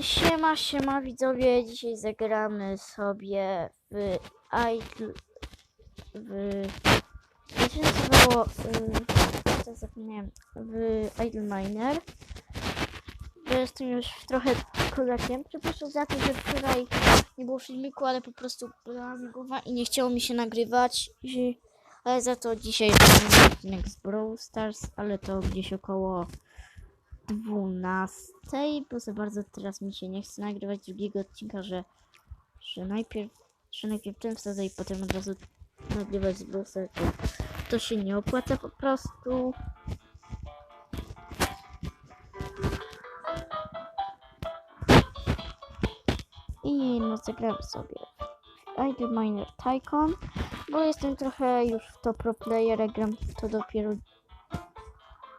Siema, siema widzowie, dzisiaj zagramy sobie w Idle... w... Jak się nazywało? To zapomniałem. W Idle Miner. Bo jestem już trochę kozakiem. Przepraszam za to, że wczoraj nie było filmiku, ale po prostu była głowa i nie chciało mi się nagrywać. Ale za to dzisiaj odcinek z Brawl Stars, ale to gdzieś około 12, bo za bardzo teraz mi się nie chce nagrywać drugiego odcinka, że, że najpierw że najpierw ten wsadzę i potem od razu nagrywać z Browser, to, to się nie opłaca po prostu. I no zagram sobie Idle Miner Tycoon, bo jestem trochę już w to pro player, gram to dopiero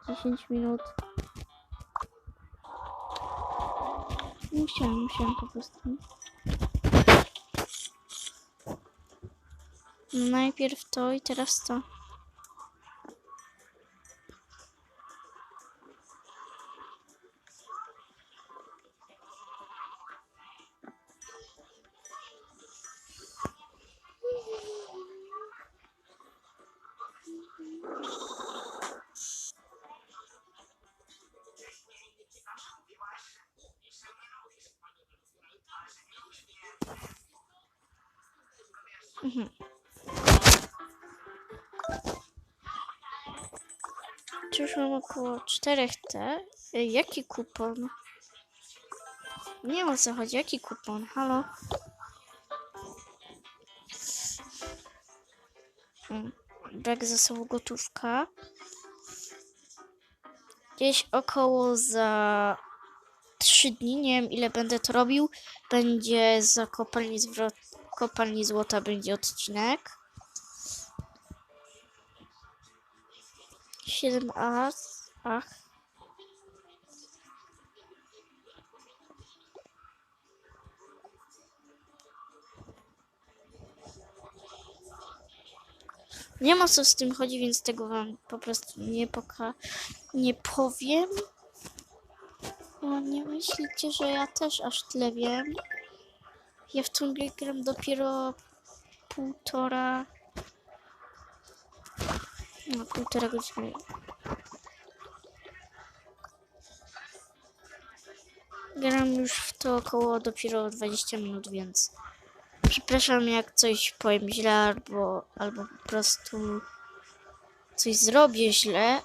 10 minut. Musiałem, musiałem po prostu. Najpierw to i teraz to. Mhm. Czy już mam około 4 T? Ej, Jaki kupon? Nie wiem o co chodzi, jaki kupon? Halo? Mm, Brak zasobu gotówka. Gdzieś około za 3 dni, nie wiem ile będę to robił, będzie za kopalni, zwrot, kopalni złota będzie odcinek. 7 as. Ach. Nie ma co z tym chodzi, więc tego wam po prostu nie poka nie powiem. Bo nie myślicie, że ja też aż tyle wiem. Ja w tą grę gram dopiero półtora. No, półtora godziny. Gram już w to około dopiero 20 minut, więc przepraszam jak coś powiem źle albo, albo po prostu coś zrobię źle.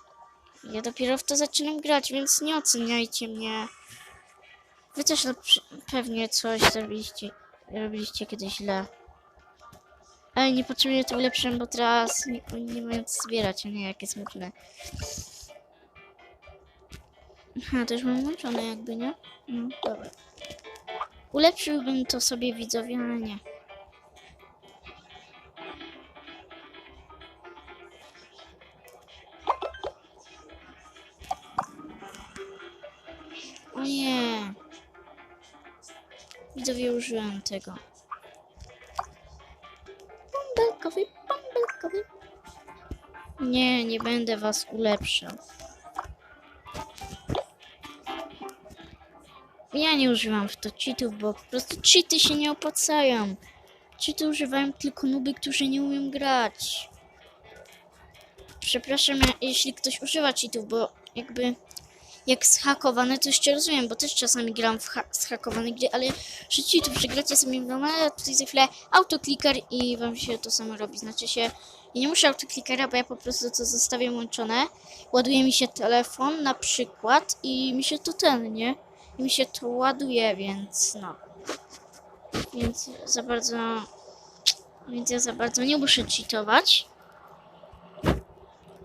Ja dopiero w to zaczynam grać, więc nie oceniajcie mnie. Wy też pewnie coś zrobiliście, robiliście kiedyś źle. Ale nie potrzebuję to ulepszyłem, bo teraz nie, nie mają co zbierać, nie jakie smutne. Aha, to już mam włączone jakby, nie? No, dobra. Ulepszyłbym to sobie widzowie, ale nie. Widzowie użyłem tego. Bąbelkowy, bąbelkowy. Nie, nie będę was ulepszał. Ja nie używam w to cheatów, bo po prostu cheaty się nie opłacają. Cheaty używają tylko nuby, którzy nie umieją grać. Przepraszam, jeśli ktoś używa cheatów, bo jakby jak zhakowane, to jeszcze rozumiem, bo też czasami gram w ha- zhakowane gry, ale że cheatów, że gracie sobie w domu, ale tutaj za chwilę autokliker i wam się to samo robi. Znaczy się, ja nie muszę autoklikera, bo ja po prostu to zostawię włączone. Ładuje mi się telefon na przykład i mi się to ten, nie? I mi się to ładuje, więc no. Więc za bardzo. Więc ja za bardzo nie muszę cheatować.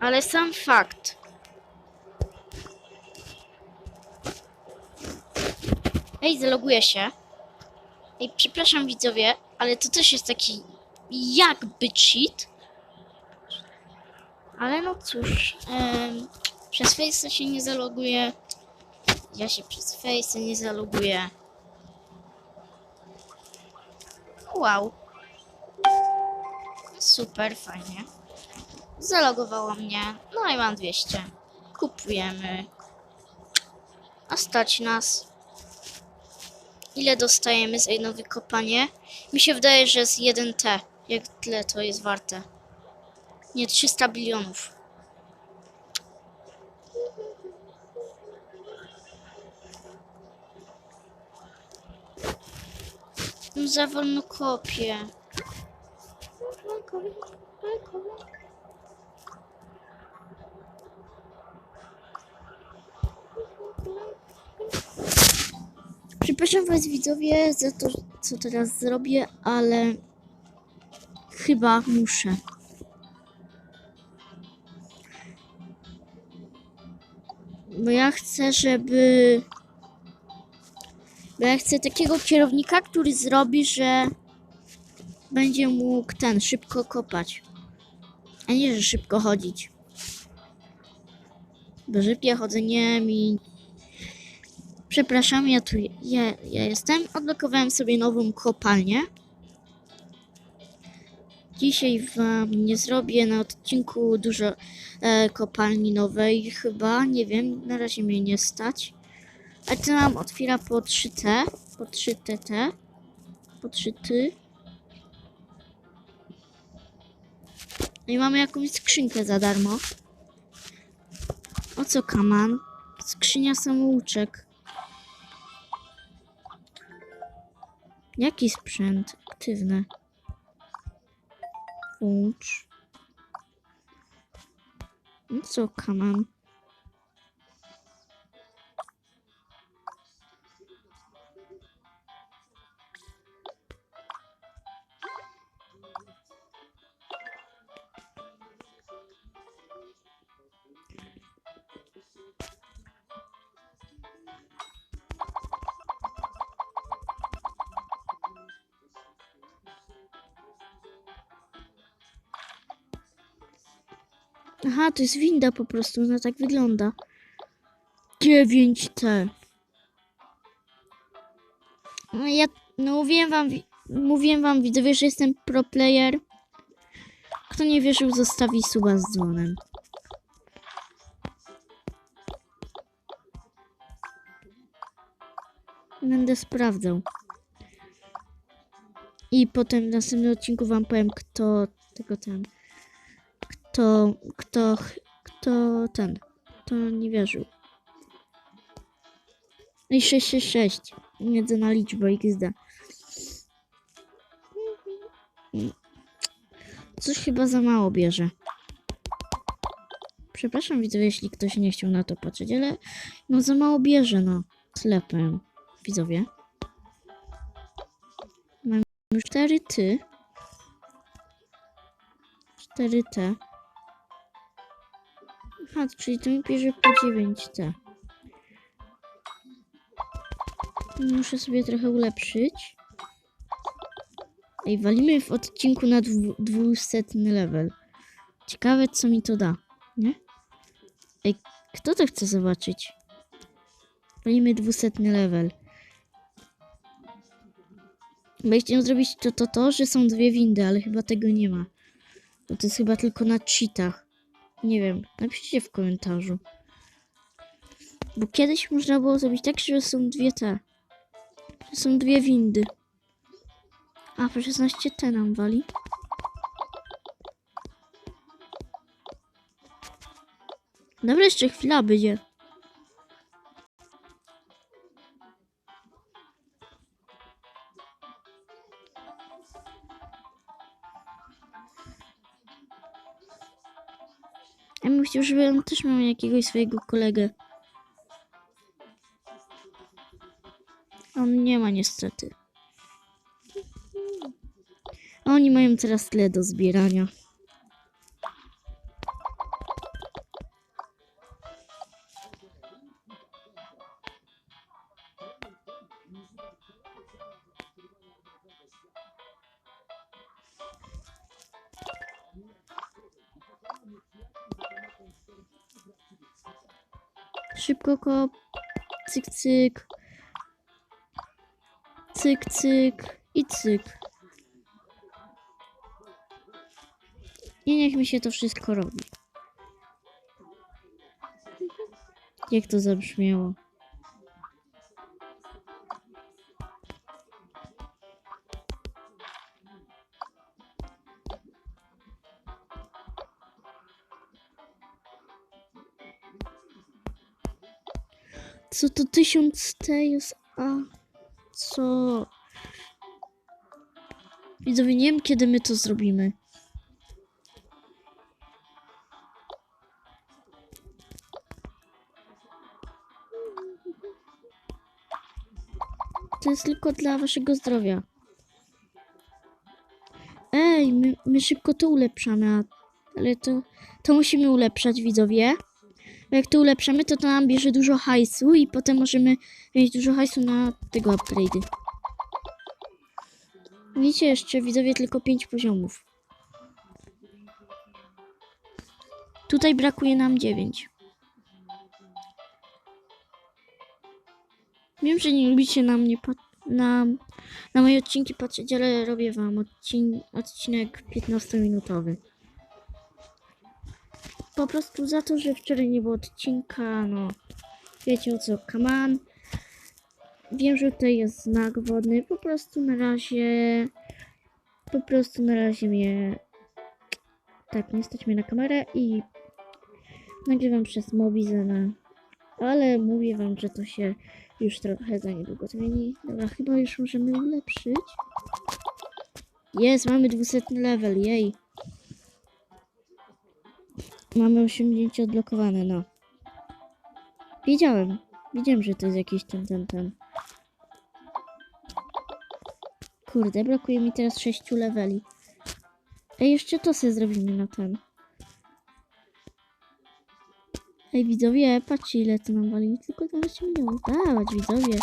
Ale sam fakt. Ej, zaloguję się. Ej, przepraszam widzowie, ale to też jest taki jakby cheat. Ale no cóż, em, przez Face'a się nie zaloguję. Ja się przez Face nie zaloguję. Wow. Super, fajnie. Zalogowało mnie. No i mam 200. Kupujemy. A stać nas. Ile dostajemy za jedno wykopanie. Mi się wydaje, że z 1T. Jak tyle to jest warte. Nie, 300 bilionów. No za wolno kopię. Przepraszam Was widzowie za to, co teraz zrobię, ale chyba muszę. Bo ja chcę, żeby. Bo ja chcę takiego kierownika, który zrobi, że będzie mógł ten szybko kopać. A nie, że szybko chodzić. Bo szybkie chodzenie mi Przepraszam, ja tu ja, ja jestem. Odblokowałem sobie nową kopalnię. Dzisiaj wam nie zrobię na odcinku dużo e, kopalni nowej, chyba, nie wiem, na razie mnie nie stać. A to nam otwiera po 3T, po 3TT, po 3T. No i mamy jakąś skrzynkę za darmo. O co kaman? Skrzynia samouczek. Jaki sprzęt aktywny? Włącz. No co, kaman? Aha, to jest winda po prostu, ona tak wygląda. 9T. No ja, no mówiłem wam, wi- mówiłem wam widzowie, że jestem pro player. Kto nie wierzył, zostawi suba z dzwonem. Będę sprawdzał. I potem w następnym odcinku wam powiem, kto tego ten kto, kto, kto ten, kto nie wierzył. I 666, jedyna liczba XD. Coś chyba za mało bierze. Przepraszam widzowie, jeśli ktoś nie chciał na to patrzeć, ale no za mało bierze, no. Sklepem, widzowie. Mam już 4 ty. 4 T. Aha, czyli to mi bierze po 9T. Muszę sobie trochę ulepszyć. Ej, walimy w odcinku na dwu- 200 level. Ciekawe, co mi to da, nie? Ej, kto to chce zobaczyć? Walimy 200 level. Bo ja zrobić to, to, to, że są dwie windy, ale chyba tego nie ma. Bo to jest chyba tylko na cheatach. Nie wiem, napiszcie w komentarzu. Bo kiedyś można było zrobić tak, że są dwie te. Że są dwie windy. A, po 16 te nam wali. Dobra, jeszcze chwila będzie. Ja bym chciał, żeby on też miał jakiegoś swojego kolegę. On nie ma niestety. Oni mają teraz tyle do zbierania. Szybko kop. Cyk, cyk. Cyk, cyk. I cyk. I niech mi się to wszystko robi. Jak to zabrzmiało? Co to 1000 T jest? A co? Widzowie, nie wiem kiedy my to zrobimy. To jest tylko dla waszego zdrowia. Ej, my, my szybko to ulepszamy, ale to, to musimy ulepszać, widzowie. Jak to ulepszamy, to to nam bierze dużo hajsu i potem możemy mieć dużo hajsu na tego upgrade'y. Widzicie jeszcze, widzowie, tylko 5 poziomów. Tutaj brakuje nam 9. Wiem, że nie lubicie na mnie na, na moje odcinki patrzeć, ale robię wam odcin- odcinek 15-minutowy. Po prostu za to, że wczoraj nie było odcinka, no wiecie o co, on. Wiem, że tutaj jest znak wodny, po prostu na razie, po prostu na razie mnie, tak, nie stać mnie na kamerę i nagrywam przez Mobizena, ale mówię wam, że to się już trochę za niedługo zmieni. Dobra, chyba już możemy ulepszyć. Jest, mamy 200 level, jej. Mamy osiągnięcie odblokowane, no. Wiedziałem. Wiedziałem, że to jest jakiś ten, ten, ten. Kurde, brakuje mi teraz 6 leveli. Ej, jeszcze to sobie zrobimy na ten. Ej, widzowie, patrzcie ile to nam wali. Tylko 12 milionów. Dawać, widzowie.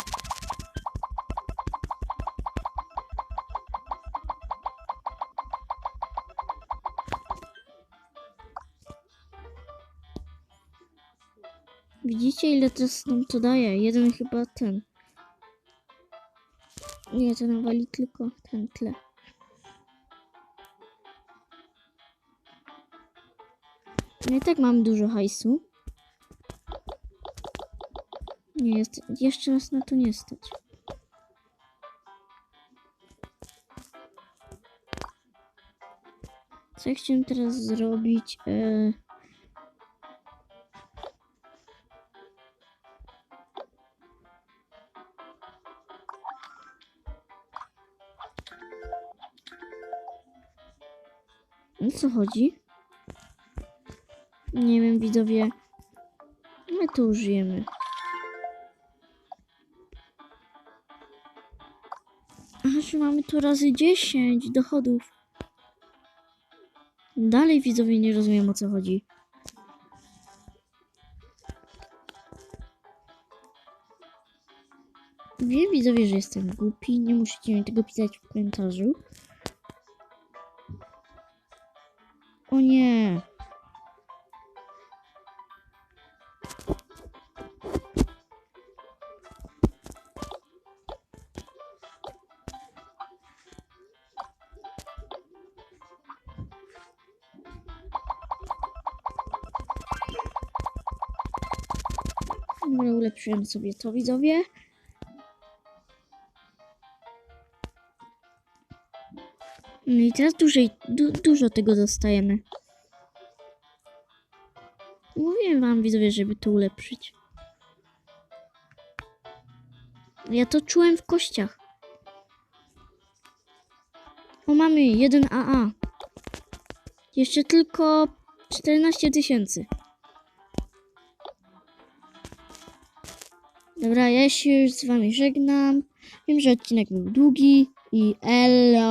Widzicie ile teraz nam to daje? Jeden chyba ten. Nie, to nam wali tylko ten tle. No i tak mam dużo hajsu. Nie jest, jeszcze nas na to nie stać. Co ja chciałem teraz zrobić? E... co chodzi? Nie wiem, widzowie. My to użyjemy. Aha, mamy tu razy 10 dochodów. Dalej widzowie nie rozumiem o co chodzi. Wiem widzowie, że jestem głupi. Nie musicie mi tego pisać w komentarzu. O nie. Dobra, ulepszyłem sobie to, widzowie. No i teraz dużej, du, dużo tego dostajemy. Mówiłem wam, widzowie, żeby to ulepszyć. Ja to czułem w kościach. O, mamy 1 AA. Jeszcze tylko 14 tysięcy. Dobra, ja się już z wami żegnam. Wiem, że odcinek był długi i elo.